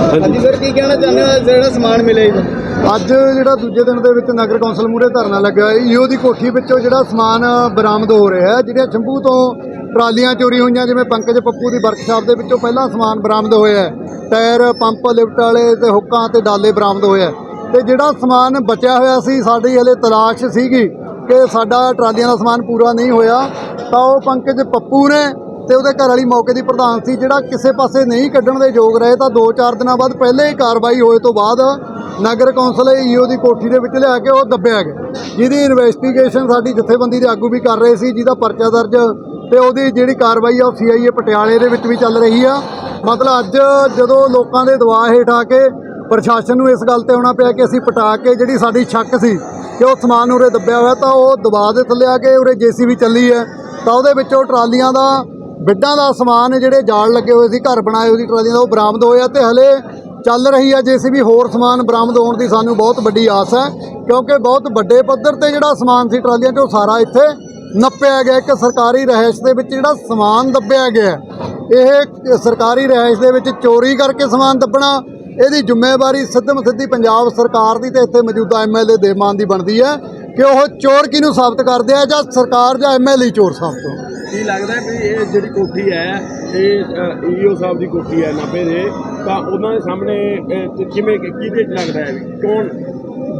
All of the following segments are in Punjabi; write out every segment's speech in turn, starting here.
ਹਾਂਜੀ ਸਰ, ਕੀ ਕਹਿਣਾ ਚਾਹੁੰਦੇ ਹੋ? ਜਿਹੜਾ ਸਮਾਨ ਮਿਲੇ ਜੀ? ਅੱਜ ਜਿਹੜਾ ਦੂਜੇ ਦਿਨ ਦੇ ਵਿੱਚ ਨਗਰ ਕੌਂਸਲ ਮੂਹਰੇ ਧਰਨਾ ਲੱਗਾ ਹੈ। ਈਓ ਦੀ ਕੋਠੀ ਵਿੱਚੋਂ ਜਿਹੜਾ ਸਮਾਨ ਬਰਾਮਦ ਹੋ ਰਿਹਾ ਹੈ, ਜਿਹੜੀਆਂ ਸ਼ੰਭੂ ਤੋਂ ਟਰਾਲੀਆਂ ਚੋਰੀ ਹੋਈਆਂ, ਜਿਵੇਂ ਪੰਕਜ ਪੱਪੂ ਦੀ ਵਰਕਸ਼ਾਪ ਦੇ ਵਿੱਚੋਂ ਪਹਿਲਾਂ ਸਮਾਨ ਬਰਾਮਦ ਹੋਇਆ ਟਾਇਰ, ਪੰਪ, ਲਿਫਟ ਵਾਲੇ ਤੇ ਹੁੱਕਾਂ ਤੇ ਡਾਲੇ ਬਰਾਮਦ ਹੋਇਆ ਹੈ। ਤੇ ਜਿਹੜਾ ਸਮਾਨ ਬਚਿਆ ਹੋਇਆ ਸੀ, ਸਾਡੀ ਹਲੇ ਤਲਾਸ਼ ਸੀਗੀ ਕਿ ਸਾਡਾ ਟਰਾਲੀਆਂ ਦਾ ਸਮਾਨ ਪੂਰਾ ਨਹੀਂ ਹੋਇਆ, ਤਾਂ ਉਹ ਪੰਕਜ ਪੱਪੂ ਨੇ ਤੇ ਉਹਦੇ ਘਰ ਵਾਲੀ ਮੌਕੇ ਦੀ ਪ੍ਰਧਾਨ ਸੀ, ਜਿਹੜਾ ਕਿਸੇ ਪਾਸੇ ਨਹੀਂ ਕੱਢਣ ਦੇ ਯੋਗ ਰਹੇ, ਤਾਂ 2-4 ਦਿਨਾਂ ਬਾਅਦ ਪਹਿਲੇ ਹੀ ਕਾਰਵਾਈ ਹੋਏ ਤੋਂ ਬਾਅਦ ਨਗਰ ਕੌਂਸਲ ਈਓ ਦੀ ਕੋਠੀ ਦੇ ਵਿੱਚ ਲਿਆ ਕੇ ਉਹ ਦੱਬਿਆ ਗਿਆ। ਜਿਹਦੀ ਇਨਵੈਸਟੀਗੇਸ਼ਨ ਸਾਡੀ ਜਥੇਬੰਦੀ ਦੇ ਆਗੂ ਵੀ ਕਰ ਰਹੇ ਸੀ, ਜਿਹਦਾ ਪਰਚਾ ਦਰਜ ਤੇ ਉਹਦੀ ਜਿਹੜੀ ਕਾਰਵਾਈ ਆ ਉਹ ਸੀਆਈਏ ਪਟਿਆਲੇ ਦੇ ਵਿੱਚ ਵੀ ਚੱਲ ਰਹੀ ਆ। ਮਤਲਬ ਅੱਜ ਜਦੋਂ ਲੋਕਾਂ ਦੇ ਦਬਾਅ ਹੇਠ ਆ ਕੇ ਪ੍ਰਸ਼ਾਸਨ ਨੂੰ ਇਸ ਗੱਲ ਤੇ ਆਉਣਾ ਪਿਆ ਕਿ ਅਸੀਂ ਪਟਾ ਕੇ ਜਿਹੜੀ ਸਾਡੀ ਸ਼ੱਕ ਸੀ ਕਿ ਉਹ ਸਮਾਨ ਉਰੇ ਦੱਬਿਆ ਹੋਇਆ, ਤਾਂ ਉਹ ਦਬਾਅ ਦੇ ਥੱਲੇ ਆ ਕੇ ਉਰੇ ਜੀਸੀਬੀ ਚੱਲੀ ਹੈ, ਤਾਂ ਉਹਦੇ ਵਿੱਚੋਂ ਟਰਾਲੀਆਂ ਦਾ ਬਿੱਡਾਂ ਦਾ ਸਮਾਨ ਜਿਹੜੇ ਜਾਲ ਲੱਗੇ ਹੋਏ ਸੀ, ਘਰ ਬਣਾਏ ਹੋਏ ਸੀ, ਟਰਾਲੀਆਂ ਦਾ, ਉਹ ਬਰਾਮਦ ਹੋਇਆ ਤੇ ਹਲੇ ਚੱਲ ਰਹੀ ਹੈ ਜੇਸੀਬੀ ਹੋਰ ਸਮਾਨ ਬਰਾਮਦ ਹੋਣ ਦੀ ਸਾਨੂੰ ਬਹੁਤ ਵੱਡੀ ਆਸ ਹੈ, ਕਿਉਂਕਿ ਬਹੁਤ ਵੱਡੇ ਪੱਧਰ ਤੇ ਜਿਹੜਾ ਸਮਾਨ ਸੀ ਟਰਾਲੀਆਂ 'ਚੋਂ ਸਾਰਾ ਇੱਥੇ ਨੱਪਿਆ ਗਿਆ, ਇੱਕ ਸਰਕਾਰੀ ਰਹਿائش ਦੇ ਵਿੱਚ ਜਿਹੜਾ ਸਮਾਨ ਦੱਬਿਆ ਗਿਆ। ਇਹ ਸਰਕਾਰੀ ਰਹਿائش ਦੇ ਵਿੱਚ ਚੋਰੀ ਕਰਕੇ ਸਮਾਨ ਦੱਬਣਾ, ਇਹਦੀ ਜ਼ਿੰਮੇਵਾਰੀ ਸਿੱਧਮ ਸਿੱਧੀ ਪੰਜਾਬ ਸਰਕਾਰ ਦੀ ਤੇ ਇੱਥੇ ਮੌਜੂਦਾ ਐਮਐਲਏ ਦੇਮਾਨ ਦੀ ਬਣਦੀ ਹੈ। ਕਿ ਉਹ ਚੋਰ ਕਿਹਨੂੰ ਸਾਬਤ ਕਰਦੇ ਆ ਜਾਂ ਸਰਕਾਰ ਜਾਂ ਐਮਐਲਏ ਚੋਰ ਸਾਬਤ ਹੋ ਕੀ ਲੱਗਦਾ ਵੀ ਇਹ ਜਿਹੜੀ ਕੋਠੀ ਹੈ ਇਹ ਈਓ ਸਾਹਿਬ ਦੀ ਕੋਠੀ ਹੈ ਨਾਭੇ ਦੇ ਤਾਂ ਉਹਨਾਂ ਦੇ ਸਾਹਮਣੇ ਕਿਵੇਂ ਕਿਹਦੇ ਲੱਗਦਾ ਹੈ? ਕੌਣ?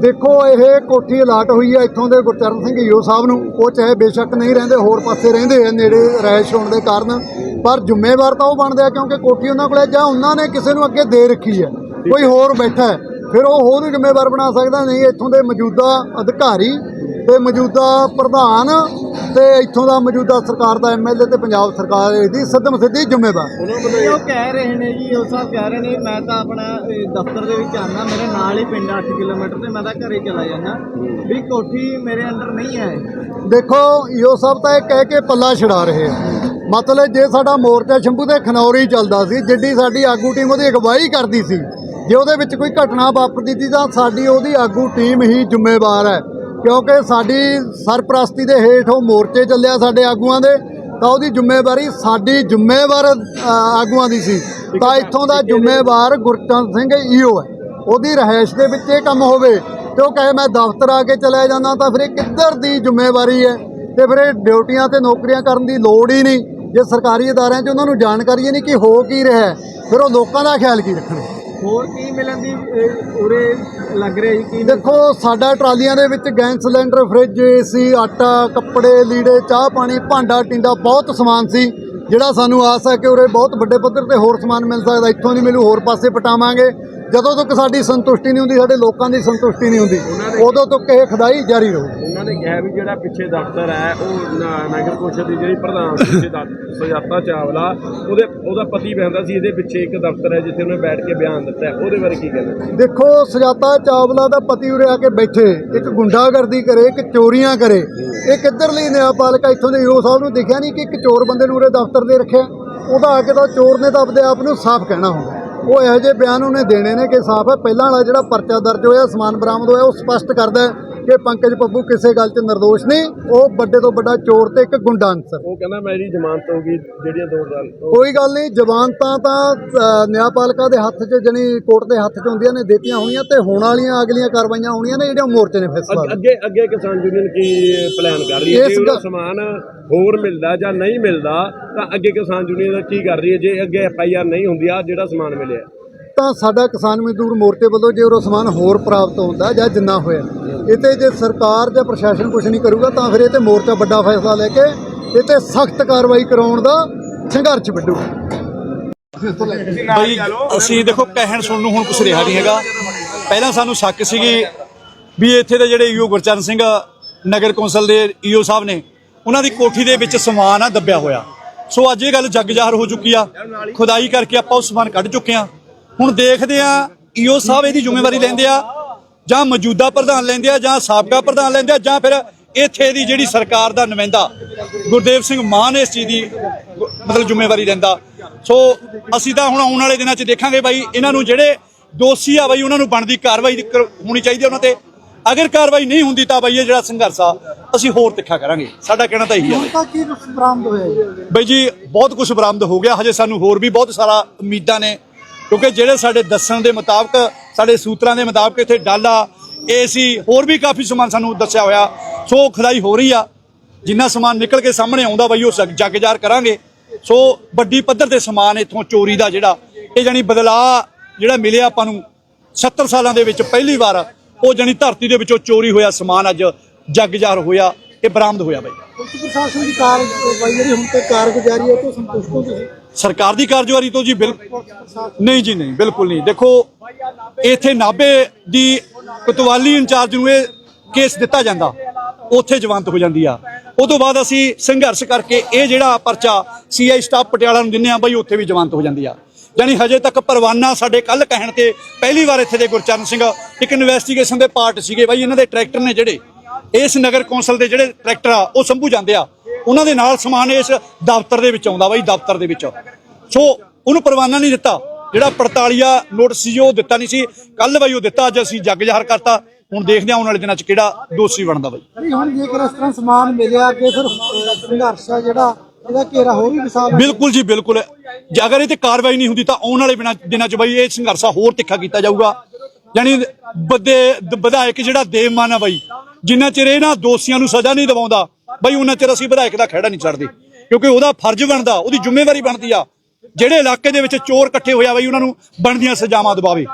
ਦੇਖੋ ਇਹ ਕੋਠੀ ਅਲਾਟ ਹੋਈ ਹੈ ਇੱਥੋਂ ਦੇ ਗੁਰਚਰਨ ਸਿੰਘ ਈਓ ਸਾਹਿਬ ਨੂੰ। ਉਹ ਚਾਹੇ ਬੇਸ਼ੱਕ ਨਹੀਂ ਰਹਿੰਦੇ ਹੋਰ ਪਾਸੇ ਰਹਿੰਦੇ ਆ ਨੇੜੇ ਰਹਿਸ਼ ਹੋਣ ਦੇ ਕਾਰਨ। ਪਰ ਜ਼ਿੰਮੇਵਾਰ ਤਾਂ ਉਹ ਬਣਦੇ ਆ ਕਿਉਂਕਿ ਕੋਠੀ ਉਹਨਾਂ ਕੋਲੇ ਜਾਂ ਉਹਨਾਂ ਨੇ ਕਿਸੇ ਨੂੰ ਅੱਗੇ ਦੇ ਰੱਖੀ ਹੈ। ਕੋਈ ਹੋਰ ਬੈਠਾ ਹੈ। ਫਿਰ ਉਹ ਹੋਰ ਵੀ ਜ਼ਿੰਮੇਵਾਰ ਬਣਾ ਸਕਦਾ ਨਹੀਂ ਇੱਥੋਂ ਦੇ ਮੌਜੂਦਾ ਅਧਿਕਾਰੀ ਤੇ ਮੌਜੂਦਾ ਪ੍ਰਧਾਨ ਤੇ ਇੱਥੋਂ ਦਾ ਮੌਜੂਦਾ ਸਰਕਾਰ ਦਾ ਐਮਐਲਏ ਤੇ ਪੰਜਾਬ ਸਰਕਾਰ ਇਹਦੀ ਸਿੱਧਮ ਸਿੱਧੀ ਜ਼ਿੰਮੇਵਾਰ। ਉਹ ਕਹਿ ਰਹੇ ਨੇ ਜੀ ਉਹ ਸਾਹਿਬ ਕਹਿ ਰਹੇ ਨੇ ਮੈਂ ਤਾਂ ਆਪਣਾ ਇਹ, ਦਫ਼ਤਰ ਦੇ ਵਿੱਚ ਆਨਾ ਮੇਰੇ ਨਾਲ ਹੀ ਪਿੰਡ 8 ਕਿਲੋਮੀਟਰ ਤੇ ਮੈਂ ਤਾਂ ਘਰੇ ਚਲਾ ਜਾਂਦਾ। ਵੀ ਕੋਠੀ ਮੇਰੇ ਅੰਡਰ ਨਹੀਂ ਹੈ। ਦੇਖੋ ਈਓ ਸਾਹਿਬ ਤਾਂ ਇਹ ਕਹਿ ਕੇ ਪੱਲਾ ਛਡਾ ਰਹੇ ਆ। ਮਤਲਬ ਜੇ ਸਾਡਾ ਮੋਰਚਾ ਸ਼ੰਭੂ ਤੇ ਖਨੌਰੀ ਚੱਲਦਾ ਸੀ ਜਿੱਡੀ ਸਾਡੀ ਆਗੂ ਟੀਮ ਉਹਦੀ ਅਗਵਾਈ ਕਰਦੀ ਸੀ ਜੇ ਉਹਦੇ ਵਿੱਚ ਕੋਈ ਘਟਨਾ ਵਾਪਰਦੀ ਸੀ ਤਾਂ ਸਾਡੀ ਉਹਦੀ ਆਗੂ ਟੀਮ ਹੀ ਜ਼ਿੰਮੇਵਾਰ ਹੈ। ਕਿਉਂਕਿ ਸਾਡੀ ਸਰਪ੍ਰਸਤੀ ਦੇ ਹੇਠ ਉਹ ਮੋਰਚੇ ਚੱਲਿਆ ਸਾਡੇ ਆਗੂਆਂ ਦੇ, ਤਾਂ ਉਹਦੀ ਜ਼ਿੰਮੇਵਾਰੀ ਸਾਡੀ ਜ਼ਿੰਮੇਵਾਰ ਆਗੂਆਂ ਦੀ ਸੀ। ਤਾਂ ਇੱਥੋਂ ਦਾ ਜ਼ਿੰਮੇਵਾਰ ਗੁਰਚੰਦ ਸਿੰਘ ਈਓ ਹੈ। ਉਹਦੀ ਰਹਿائش ਦੇ ਵਿੱਚ ਇਹ ਕੰਮ ਹੋਵੇ ਤੇ ਉਹ ਕਹੇ, ਮੈਂ ਦਫ਼ਤਰ ਆ ਕੇ ਚਲਾ ਜਾਂਦਾ ਤਾਂ ਫਿਰ ਇਹ ਕਿੱਧਰ ਦੀ ਜ਼ਿੰਮੇਵਾਰੀ ਹੈ? ਤੇ ਫਿਰ ਇਹ ਡਿਊਟੀਆਂ ਤੇ ਨੌਕਰੀਆਂ ਕਰਨ ਦੀ ਲੋੜ ਹੀ ਨਹੀਂ। ਜੇ ਸਰਕਾਰੀ ਅਦਾਰਿਆਂ 'ਚ ਉਹਨਾਂ ਨੂੰ ਜਾਣਕਾਰੀ ਨਹੀਂ ਕਿ ਹੋ ਕੀ ਰਿਹਾ ਫਿਰ ਉਹ ਲੋਕਾਂ ਦਾ ਖਿਆਲ ਕੀ ਰੱਖਣਾ ਹੋਰ ਕੀ ਮਿਲਣ ਦੀ ਇਹ, ਉਰੇ ਲੱਗ ਰਿਹਾ ਜੀ ਕੀ ਦੇਖੋ ਸਾਡਾ ਟਰਾਲੀਆਂ ਦੇ ਵਿੱਚ ਗੈਸ ਸਿਲੰਡਰ ਫ੍ਰਿਜ ਏਸੀ ਆਟਾ ਕੱਪੜੇ ਲੀੜੇ ਚਾਹ ਪਾਣੀ ਭਾਂਡਾ ਟਿੰਡਾ ਬਹੁਤ ਸਮਾਨ ਸੀ। ਜਿਹੜਾ ਸਾਨੂੰ ਆਸ ਹੈ ਕਿ ਉਰੇ ਬਹੁਤ ਵੱਡੇ ਪੱਧਰ ਤੇ ਹੋਰ ਸਮਾਨ ਮਿਲ ਸਕਦਾ ਇੱਥੋਂ ਨਹੀਂ ਮਿਲੂ ਹੋਰ ਪਾਸੇ ਪਟਾਵਾਂਗੇ। ਜਦੋਂ ਤੱਕ ਸਾਡੀ ਸੰਤੁਸ਼ਟੀ ਨਹੀਂ ਹੁੰਦੀ ਸਾਡੇ ਲੋਕਾਂ ਦੀ ਸੰਤੁਸ਼ਟੀ ਨਹੀਂ ਹੁੰਦੀ ਉਦੋਂ ਤੱਕ ਇਹ ਖਦਾਈ ਜਾਰੀ ਰਹੂ। ਉਹਨਾਂ ਨੇ ਕਿਹਾ ਵੀ ਜਿਹੜਾ ਪਿੱਛੇ ਦਫ਼ਤਰ ਹੈ ਉਹ ਨਗਰ ਕੌਂਸਲ ਦੀ ਜਿਹੜੀ ਪ੍ਰਧਾਨ ਸੁਜਾਤਾ ਚਾਵਲਾ ਉਹਦੇ ਉਹਦਾ ਪਤੀ ਬਹਿੰਦਾ ਸੀ ਇਹਦੇ ਪਿੱਛੇ ਇੱਕ ਦਫ਼ਤਰ ਹੈ ਜਿੱਥੇ ਉਹਨੇ ਬੈਠ ਕੇ ਬਿਆਨ ਦਿੱਤਾ। ਉਹਦੇ ਬਾਰੇ ਕੀ ਕਹਿੰਦੇ ਦੇਖੋ ਸੁਜਾਤਾ ਚਾਵਲਾ ਦਾ ਪਤੀ ਉਰੇ ਆ ਕੇ ਬੈਠੇ ਇੱਕ ਗੁੰਡਾਗਰਦੀ ਕਰੇ ਇੱਕ ਚੋਰੀਆਂ ਕਰੇ। ਇਹ ਕਿੱਧਰਲੀ ਨਿਆਂਪਾਲਿਕਾ ਇੱਥੋਂ ਦੇ ਈਓ ਸਾਹਿਬ ਨੂੰ ਦਿਖਿਆ ਨਹੀਂ ਕਿ ਇੱਕ ਚੋਰ ਬੰਦੇ ਨੂੰ ਉਰੇ ਦਫ਼ਤਰ ਦੇ ਰੱਖਿਆ? ਉਹਦਾ ਆ ਕੇ ਤਾਂ ਚੋਰ ਨੇ ਤਾਂ ਆਪਦੇ ਆਪ ਨੂੰ ਸਾਫ਼ ਕਹਿਣਾ ਹੁੰਦਾ ਉਹ ਇਹੋ ਜਿਹੇ ਬਿਆਨ ਉਹਨੇ ਦੇਣੇ ਨੇ ਕਿ ਸਾਫ਼ ਹੈ। ਪਹਿਲਾਂ ਵਾਲਾ ਜਿਹੜਾ ਪਰਚਾ ਦਰਜ ਹੋਇਆ, ਸਮਾਨ ਬਰਾਮਦ ਹੋਇਆ, ਉਹ ਸਪਸ਼ਟ ਕਰਦਾ ਹੈ। ਕਿ ਪੰਕਜ ਪੱਪੂ ਕਿਸੇ ਗੱਲ 'ਚ ਨਿਰਦੋਸ਼ ਨਹੀਂ ਉਹ ਵੱਡੇ ਤੋਂ ਵੱਡਾ ਚੋਰ ਤੇ ਇੱਕ ਗੁੰਡਾ ਅਨਸਰ। ਉਹ ਕਹਿੰਦਾ ਮੇਰੀ ਜ਼ਮਾਨਤ ਹੋ ਗਈ ਜਿਹੜੀਆਂ ਦੋ ਉਹ ਕੋਈ ਗੱਲ ਨਹੀਂ ਜ਼ਮਾਨਤਾਂ ਤਾਂ ਨਿਆਂਪਾਲਿਕਾ ਦੇ ਹੱਥ 'ਚ ਜਣੀ ਕੋਰਟ ਦੇ ਹੱਥ 'ਚ ਹੁੰਦੀਆਂ ਨੇ ਦਿੱਤੀਆਂ ਹੋਣੀਆਂ ਤੇ ਹੋਣ ਵਾਲੀਆਂ ਅਗਲੀਆਂ ਕਾਰਵਾਈਆਂ ਹੋਣੀਆਂ ਨੇ ਜਿਹੜੀਆਂ ਮੋਰਚੇ ਨੇ ਫੈਸਲਾ ਅੱਗੇ- ਅੱਗੇ ਕਿਸਾਨ ਯੂਨੀਅਨ ਕੀ ਪਲਾਨ ਕਰ ਰਹੀ ਹੈ? ਜੇ ਗੱਲ- ਸਮਾਨ ਹੋਰ ਮਿਲਦਾ ਜਾਂ ਨਹੀਂ ਮਿਲਦਾ ਤਾਂ ਅੱਗੇ ਕਿਸਾਨ ਯੂਨੀਅਨ ਕੀ ਕਰ ਰਹੀ ਹੈ? ਜੇ ਅੱਗੇ ਐਫ ਆਈ ਆਰ ਨਹੀਂ ਹੁੰਦੀ ਆ ਜਿਹੜਾ ਸਮਾਨ ਮਿਲਿਆ। ਤਾਂ ਸਾਡਾ ਕਿਸਾਨ ਮਜ਼ਦੂਰ ਮੋਰਚੇ ਵੱਲੋਂ ਜੇ ਉਹ ਸਮਾਨ ਹੋਰ ਪ੍ਰਾਪਤ ਹੁੰਦਾ ਜਾਂ ਜਿੰਨਾ ਹੋਇਆ। ਇਹ ਜੇ ਸਰਕਾਰ ਜਾਂ ਪ੍ਰਸ਼ਾਸਨ ਕੁਝ ਨਹੀਂ ਕਰੂਗਾ ਤਾਂ ਫਿਰ ਇਹ ਤੇ ਮੋਰਚਾ ਵੱਡਾ ਫੈਸਲਾ ਲੈ ਕੇ ਇਹ ਤੇ ਸਖਤ ਕਾਰਵਾਈ ਕਰਾਉਣ ਦਾ ਸੰਘਰਸ਼ ਵਿੱਢੂਗਾ ਬਈ, ਅਸੀਂ ਦੇਖੋ, ਕਹਿਣ ਸੁਣਨ ਨੂੰ ਹੁਣ ਕੁਛ ਰਿਹਾ ਨਹੀਂ ਹੈਗਾ। ਪਹਿਲਾਂ ਸਾਨੂੰ ਸ਼ੱਕ ਸੀਗੀ ਵੀ ਇੱਥੇ ਦੇ ਜਿਹੜੇ ਈਓ ਗੁਰਚਰਨ ਸਿੰਘ ਨਗਰ ਕੌਂਸਲ ਦੇ ਈਓ ਸਾਹਿਬ ਨੇ, ਉਹਨਾਂ ਦੀ ਕੋਠੀ ਦੇ ਵਿੱਚ ਸਮਾਨ ਆ ਦੱਬਿਆ ਹੋਇਆ। ਸੋ ਅੱਜ ਇਹ ਗੱਲ ਜੱਗ ਜ਼ਾਹਰ ਹੋ ਚੁੱਕੀ ਆ। ਖੁਦਾਈ ਕਰਕੇ ਆਪਾਂ ਉਹ ਸਮਾਨ ਕੱਢ ਚੁੱਕੇ ਆ। ਹੁਣ ਦੇਖਦੇ ਆ ਈਓ ਸਾਹਿਬ ਇਹਦੀ ਜ਼ਿੰਮੇਵਾਰੀ ਲੈਂਦੇ ਆ ਜਾਂ ਮੌਜੂਦਾ ਪ੍ਰਧਾਨ ਲੈਂਦੇ ਆ ਜਾਂ ਸਾਬਕਾ ਪ੍ਰਧਾਨ ਲੈਂਦੇ ਆ ਜਾਂ ਫਿਰ ਇੱਥੇ ਦੀ ਜਿਹੜੀ ਸਰਕਾਰ ਦਾ ਨੁਮਾਇੰਦਾ ਗੁਰਦੇਵ ਸਿੰਘ ਮਾਨ ਇਸ ਚੀਜ਼ ਦੀ ਮਤਲਬ ਜ਼ਿੰਮੇਵਾਰੀ ਲੈਂਦਾ। ਸੋ ਅਸੀਂ ਤਾਂ ਹੁਣ ਆਉਣ ਵਾਲੇ ਦਿਨਾਂ 'ਚ ਦੇਖਾਂਗੇ ਬਾਈ ਇਹਨਾਂ ਨੂੰ ਜਿਹੜੇ ਦੋਸ਼ੀ ਆ ਬਾਈ ਉਹਨਾਂ ਨੂੰ ਬਣਦੀ ਕਾਰਵਾਈ ਹੋਣੀ ਚਾਹੀਦੀ ਉਹਨਾਂ ਤੇ। ਅਗਰ ਕਾਰਵਾਈ ਨਹੀਂ ਹੁੰਦੀ ਤਾਂ ਬਾਈ ਇਹ ਜਿਹੜਾ ਸੰਘਰਸ਼ ਆ ਅਸੀਂ ਹੋਰ ਤਿੱਖਾ ਕਰਾਂਗੇ। ਸਾਡਾ ਕਹਿਣਾ ਤਾਂ ਇਹੀ ਜੀ? ਬਈ ਜੀ ਬਹੁਤ ਕੁਝ ਬਰਾਮਦ ਹੋ ਗਿਆ। ਹਜੇ ਸਾਨੂੰ ਹੋਰ ਵੀ ਬਹੁਤ ਸਾਰਾ ਉਮੀਦਾਂ ਨੇ। ਕਿਉਂਕਿ ਜਿਹੜੇ ਸਾਡੇ ਦੱਸਣ ਦੇ ਮੁਤਾਬਕ, ਸਾਡੇ ਸੂਤਰਾਂ ਦੇ ਮੁਤਾਬਕ ਇੱਥੇ ਡਾਲਾ ਏਸੀ ਹੋਰ ਵੀ ਕਾਫੀ ਸਮਾਨ ਸਾਨੂੰ ਦੱਸਿਆ ਹੋਇਆ। ਸੋ ਖੁਦਾਈ ਹੋ ਰਹੀ ਆ। ਜਿੰਨਾ ਸਮਾਨ ਨਿਕਲ ਕੇ ਸਾਹਮਣੇ ਆਉਂਦਾ ਬਈ ਉਹ ਜਗ- ਜਗਜਾਰ ਕਰਾਂਗੇ। ਸੋ ਵੱਡੀ ਪੱਧਰ ਤੇ ਸਮਾਨ ਇੱਥੋਂ ਚੋਰੀ ਦਾ ਜਿਹੜਾ, ਇਹ ਜਾਨੀ ਬਦਲਾ ਜਿਹੜਾ ਮਿਲਿਆ ਆਪਾਂ ਨੂੰ 70 ਸਾਲਾਂ ਦੇ ਵਿੱਚ ਪਹਿਲੀ ਵਾਰ, ਉਹ ਜਾਨੀ ਧਰਤੀ ਦੇ ਵਿੱਚੋਂ ਚੋਰੀ ਹੋਇਆ ਸਮਾਨ ਅੱਜ ਜਗਜਾਰ ਹੋਇਆ। ਇਹ ਬਰਾਮਦ ਹੋਇਆ ਬਈ। ਪੁਲਿਸ ਪ੍ਰਸ਼ਾਸਨ ਦੀ ਕਾਰਵਾਈ ਜਿਹੜੀ ਹੁਣ ਤੱਕ ਕਾਰਗੁਜ਼ਾਰੀ ਹੈ ਉਹ ਤੋਂ ਸੰਤੁਸ਼ਟ ਹੋ ਤੁਸੀਂ? ਸਰਕਾਰ ਦੀ ਕਾਰਜਵਾਰੀ ਤੋਂ ਜੀ ਬਿਲਕੁਲ। ਨਹੀਂ ਜੀ ਨਹੀਂ ਬਿਲਕੁਲ ਨਹੀਂ। ਦੇਖੋ ਇੱਥੇ ਨਾਭੇ ਦੀ ਕੋਤਵਾਲੀ ਇੰਚਾਰਜ ਨੂੰ ਇਹ ਕੇਸ ਦਿੱਤਾ ਜਾਂਦਾ। ਉੱਥੇ ਜਵਾਨਤ ਹੋ ਜਾਂਦੀ ਆ। ਉਸ ਤੋਂ ਬਾਅਦ ਅਸੀਂ ਸੰਘਰਸ਼ ਕਰਕੇ ਇਹ ਜਿਹੜਾ ਪਰਚਾ ਸੀਆਈ ਸਟਾਫ ਪਟਿਆਲਾ ਨੂੰ ਦਿੰਨੇ ਆ ਬਈ ਉੱਥੇ ਵੀ ਜਵਾਨਤ ਹੋ ਜਾਂਦੀ ਆ। ਯਾਨੀ ਹਜੇ ਤੱਕ ਪਰਵਾਨਾ ਸਾਡੇ ਕੱਲ ਕਹਿਣ ਤੇ ਪਹਿਲੀ ਵਾਰ ਇੱਥੇ ਦੇ ਗੁਰਚਰਨ ਸਿੰਘ ਇੱਕ ਇਨਵੈਸਟੀਗੇਸ਼ਨ ਦੇ ਪਾਰਟ ਸੀਗੇ ਬਈ ਇਹਨਾਂ ਦੇ ਟਰੈਕਟਰ ਨੇ ਜਿਹੜੇ। ਇਸ ਨਗਰ ਕੌਂਸਲ ਦੇ ਜਿਹੜੇ ਟਰੈਕਟਰ ਆ ਉਹ ਸੰਭੂ ਜਾਂਦੇ ਆ। ਉਹਨਾਂ ਦੇ ਨਾਲ ਸਮਾਨ ਇਸ ਦਫ਼ਤਰ ਦੇ ਵਿੱਚ ਆਉਂਦਾ ਬਾਈ ਦਫ਼ਤਰ ਦੇ ਵਿੱਚ। ਸੋ ਉਹਨੂੰ ਪਰਵਾਨਾ ਨਹੀਂ ਦਿੱਤਾ। ਜਿਹੜਾ 48 ਨੋਟਿਸ ਸੀ ਉਹ ਦਿੱਤਾ ਨਹੀਂ ਸੀ। ਕੱਲ ਬਾਈ ਉਹ ਦਿੱਤਾ ਅੱਜ ਅਸੀਂ ਜੱਗ ਜ਼ਾਹਰ ਕਰਤਾ। ਹੁਣ ਦੇਖਦੇ ਹਾਂ ਆਉਣ ਵਾਲੇ ਦਿਨਾਂ 'ਚ ਕਿਹੜਾ ਦੋਸ਼ੀ ਬਣਦਾ ਬਾਈ। ਨਹੀਂ ਹੁਣ ਜੇਕਰ ਇਸ ਤਰ੍ਹਾਂ ਸਮਾਨ ਮਿਲਿਆ ਅੱਗੇ ਫਿਰ ਸੰਘਰਸ਼ ਆ ਜਿਹੜਾ ਇਹਦਾ ਘੇਰਾ ਹੋਰ ਵੀ ਵਿਸ਼ਾਲ ਬਿਲਕੁਲ ਜੀ ਬਿਲਕੁਲ। ਜੇ ਅਗਰ ਇਹ ਤੇ ਕਾਰਵਾਈ ਨਹੀਂ ਹੁੰਦੀ ਤਾਂ ਆਉਣ ਵਾਲੇ ਦਿਨਾਂ 'ਚ ਬਾਈ ਇਹ ਸੰਘਰਸ਼ਾ ਹੋਰ ਤਿੱਖਾ ਕੀਤਾ ਜਾਊਗਾ। ਯਾਨੀ ਬੱਦੇ ਦ- ਵਿਧਾਇਕ ਜਿਹੜਾ ਦੇਵਮਾਨ ਆ ਬਾਈ, ਜਿੰਨਾ ਚਿਰ ਇਹਨਾਂ ਦੋਸ਼ੀਆਂ ਨੂੰ ਸਜ਼ਾ ਨਹੀਂ ਦਿਵਾਉਂਦਾ, ਬਾਈ ਉਹਨਾਂ ਚਿਰ ਅਸੀਂ ਵਿਧਾਇਕ ਦਾ ਖਹਿੜਾ ਨਹੀਂ ਛੱਡਦੇ ਕਿਉਂਕਿ ਉਹਦਾ ਫਰਜ਼ ਬਣਦਾ, ਉਹਦੀ ਜ਼ਿੰਮੇਵਾਰੀ ਬਣਦੀ ਆ। ਜਿਹੜੇ ਇਲਾਕੇ ਦੇ ਵਿੱਚ ਚੋਰ ਇਕੱਠੇ ਹੋਇਆ ਬਾਈ, ਉਹਨਾਂ ਨੂੰ ਬਣਦੀਆਂ ਸਜ਼ਾਵਾਂ ਦਿਵਾਵੇ।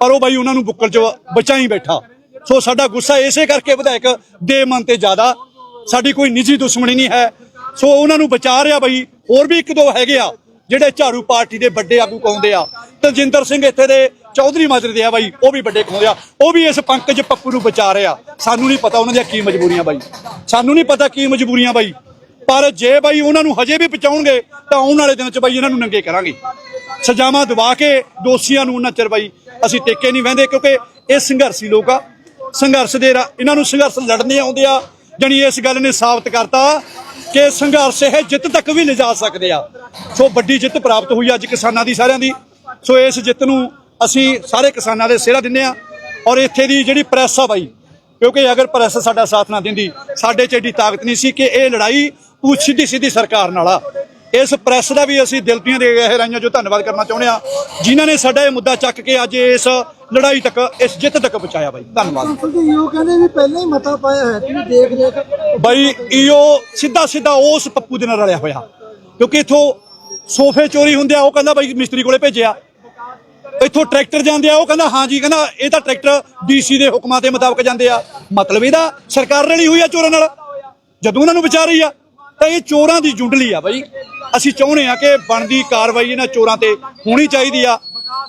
ਪਰ ਉਹ ਬਾਈ ਉਹਨਾਂ ਨੂੰ ਬੁੱਕਲ 'ਚ ਬਚਾ ਹੀ ਬੈਠਾ। ਸੋ ਸਾਡਾ ਗੁੱਸਾ ਇਸੇ ਕਰਕੇ ਵਿਧਾਇਕ ਦੇਵਮਨ ਤੇ ਜ਼ਿਆਦਾ। ਸਾਡੀ ਕੋਈ ਨਿੱਜੀ ਦੁਸ਼ਮਣੀ ਨਹੀਂ ਹੈ। ਸੋ ਉਹਨਾਂ ਨੂੰ ਬਚਾ ਰਿਹਾ ਬਈ। ਹੋਰ ਵੀ ਇੱਕ ਦੋ ਹੈਗੇ ਆ, ਜਿਹੜੇ ਝਾੜੂ ਪਾਰਟੀ ਦੇ ਵੱਡੇ ਆਗੂ ਕਹਾਉਂਦੇ ਆ। ਤਜਿੰਦਰ ਸਿੰਘ ਇੱਥੇ ਦੇ ਚੌਧਰੀ ਮਾਜਰੇ ਦੇ ਆ ਬਾਈ, ਉਹ ਵੀ ਵੱਡੇ ਕਹਾਉਂਦੇ ਆ। ਉਹ ਵੀ ਇਸ ਪੰਕਜ ਪੱਪੂ ਨੂੰ ਬਚਾ ਰਿਹਾ ਸਾਨੂੰ ਨਹੀਂ ਪਤਾ ਉਹਨਾਂ ਦੀਆਂ ਕੀ ਮਜਬੂਰੀਆਂ ਬਾਈ। ਸਾਨੂੰ ਨਹੀਂ ਪਤਾ ਕੀ ਮਜਬੂਰੀਆਂ ਬਾਈ। ਪਰ ਜੇ ਬਾਈ ਉਹਨਾਂ ਨੂੰ ਹਜੇ ਵੀ ਬਚਾਉਣਗੇ, ਤਾਂ ਆਉਣ ਵਾਲੇ ਦਿਨਾਂ 'ਚ ਬਾਈ ਇਹਨਾਂ ਨੂੰ ਨੰਗੇ ਕਰਾਂਗੇ। ਸਜ਼ਾਵਾਂ ਦਵਾ ਕੇ ਦੋਸ਼ੀਆਂ ਨੂੰ ਉਹਨਾਂ ਚਿਰ ਬਾਈ ਅਸੀਂ ਟੇਕੇ ਨਹੀਂ ਵਹਿੰਦੇ, ਕਿਉਂਕਿ ਇਹ ਸੰਘਰਸ਼ੀ ਲੋਕ ਆ। ਸੰਘਰਸ਼ ਦੇ ਰਾ- ਇਹਨਾਂ ਨੂੰ ਸੰਘਰਸ਼ ਲੜਨੇ ਆਉਂਦੇ ਆ। ਜਾਣੀ ਇਸ ਗੱਲ ਨੇ ਸਾਬਤ ਕਰਤਾ ਕਿ ਸੰਘਰਸ਼ ਇਹ ਜਿੱਤ ਤੱਕ ਵੀ ਲਿਜਾ ਸਕਦੇ ਆ। ਸੋ ਵੱਡੀ ਜਿੱਤ ਪ੍ਰਾਪਤ ਹੋਈ ਅੱਜ ਕਿਸਾਨਾਂ ਦੀ ਸਾਰਿਆਂ ਦੀ। ਸੋ ਇਸ ਜਿੱਤ ਨੂੰ ਅਸੀਂ ਸਾਰੇ ਕਿਸਾਨਾਂ ਦੇ ਸਿਹਰਾ ਦਿੰਦੇ ਆ ਔਰ ਇੱਥੇ ਦੀ ਜਿਹੜੀ ਪ੍ਰੈਸ ਆ ਬਾਈ ਕਿਉਂਕਿ ਅਗਰ ਪ੍ਰੈਸ ਸਾਡਾ ਸਾਥ ਨਾ ਦਿੰਦੀ ਸਾਡੇ 'ਚ ਏਡੀ ਤਾਕਤ ਨਹੀਂ ਸੀ ਕਿ ਇਹ ਲੜਾਈ ਉਹ ਸਿੱਧੀ ਸਿੱਧੀ ਸਰਕਾਰ ਨਾਲ ਆ। ਇਸ ਪ੍ਰੈਸ ਦਾ ਵੀ ਅਸੀਂ ਦਿਲ ਦੀਆਂ ਦੇ ਗਹਿਰਾਈਆਂ ਜੋ ਧੰਨਵਾਦ ਕਰਨਾ ਚਾਹੁੰਦੇ ਆ ਜਿਨ੍ਹਾਂ ਨੇ ਸਾਡਾ ਇਹ ਮੁੱਦਾ ਚੱਕ ਕੇ ਅੱਜ ਇਸ ਲੜਾਈ ਤੱਕ ਇਸ ਜਿੱਤ ਤੱਕ ਪਹੁੰਚਾਇਆ ਬਾਈ। ਧੰਨਵਾਦ। ਯੋ ਕਹਿੰਦੇ ਵੀ ਪਹਿਲਾਂ ਹੀ ਮਤਾ ਪਾਇਆ ਹੈ ਤੁਸੀਂ ਦੇਖ ਦੇਖ। ਬਾਈ ਈਓ ਸਿੱਧਾ ਸਿੱਧਾ ਉਸ ਪੱਪੂ ਦੇ ਨਾਲ ਰਲਿਆ ਹੋਇਆ ਕਿਉਂਕਿ ਇਥੋਂ ਸੋਫੇ ਚੋਰੀ ਹੁੰਦੇ ਆ ਉਹ ਕਹਿੰਦਾ ਬਾਈ ਮਿਸਤਰੀ ਕੋਲੇ ਭੇਜਿਆ। ਇੱਥੋਂ ਟਰੈਕਟਰ ਜਾਂਦੇ ਆ, ਉਹ ਕਹਿੰਦਾ, ਹਾਂ ਜੀ, ਕਹਿੰਦਾ, ਇਹ ਤਾਂ ਟਰੈਕਟਰ ਡੀਸੀ ਦੇ ਹੁਕਮਾਂ ਦੇ ਮੁਤਾਬਕ ਜਾਂਦੇ ਆ। ਮਤਲਬ ਇਹਦਾ ਸਰਕਾਰ ਰਲੀ ਹੋਈ ਆ ਚੋਰਾਂ ਨਾਲ। ਜਦੋਂ ਉਹਨਾਂ ਨੂੰ ਵਿਚਾਰੀ ਆ, ਤਾਂ ਇਹ ਚੋਰਾਂ ਦੀ ਜੁੰਡਲੀ ਆ ਬਾਈ। ਅਸੀਂ ਚਾਹੁੰਦੇ ਆ ਕਿ ਬਣਦੀ ਕਾਰਵਾਈ ਇਹਨਾਂ ਚੋਰਾਂ ਤੇ ਹੋਣੀ ਚਾਹੀਦੀ ਆ।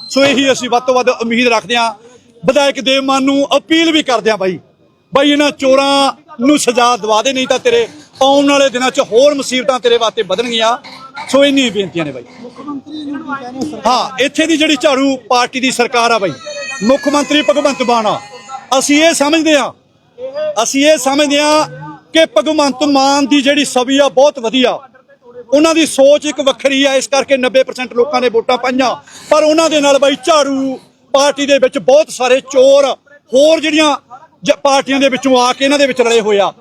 ਸੋ ਇਹੀ ਅਸੀਂ ਵੱਧ ਤੋਂ ਵੱਧ ਉਮੀਦ ਰੱਖਦੇ ਆ। ਵਿਧਾਇਕ ਦੇਵਮਾਨ ਨੂੰ ਅਪੀਲ ਵੀ ਕਰਦੇ ਆ ਬਾਈ। ਬਾਈ, ਇਹਨਾਂ ਚੋਰਾਂ ਨੂੰ ਸਜ਼ਾ ਦਵਾ ਦੇ, ਨਹੀਂ ਤਾਂ ਤੇਰੇ ਆਉਣ ਵਾਲੇ ਦਿਨਾਂ 'ਚ ਹੋਰ ਮੁਸੀਬਤਾਂ ਤੇਰੇ ਵਾਸਤੇ ਵਧਣਗੀਆਂ। ਸੋ ਇੰਨੀਆਂ ਬੇਨਤੀਆਂ ਨੇ ਬਾਈ। ਹਾਂ, ਇੱਥੇ ਦੀ ਜਿਹੜੀ ਝਾੜੂ ਪਾਰਟੀ ਦੀ ਸਰਕਾਰ ਆ ਬਾਈ, ਮੁੱਖ ਮੰਤਰੀ ਭਗਵੰਤ ਮਾਨ ਆ। ਅਸੀਂ ਇਹ ਸਮਝਦੇ ਆ ਅਸੀਂ ਇਹ ਸਮਝਦੇ ਆ ਕਿ ਭਗਵੰਤ ਮਾਨ ਦੀ ਜਿਹੜੀ ਸਵੀ ਆ, ਬਹੁਤ ਵਧੀਆ। ਉਹਨਾਂ ਦੀ ਸੋਚ ਇੱਕ ਵੱਖਰੀ ਆ, ਇਸ ਕਰਕੇ 90% ਲੋਕਾਂ ਨੇ ਵੋਟਾਂ ਪਾਈਆਂ। ਪਰ ਉਹਨਾਂ ਦੇ ਨਾਲ ਬਾਈ ਝਾੜੂ ਪਾਰਟੀ ਦੇ ਵਿੱਚ ਬਹੁਤ ਸਾਰੇ ਚੋਰ ਹੋਰ ਜਿਹੜੀਆਂ ਜ- ਪਾਰਟੀਆਂ ਦੇ ਵਿੱਚੋਂ ਆ ਕੇ ਇਹਨਾਂ ਦੇ ਵਿੱਚ ਰਲੇ ਹੋਏ ਆ।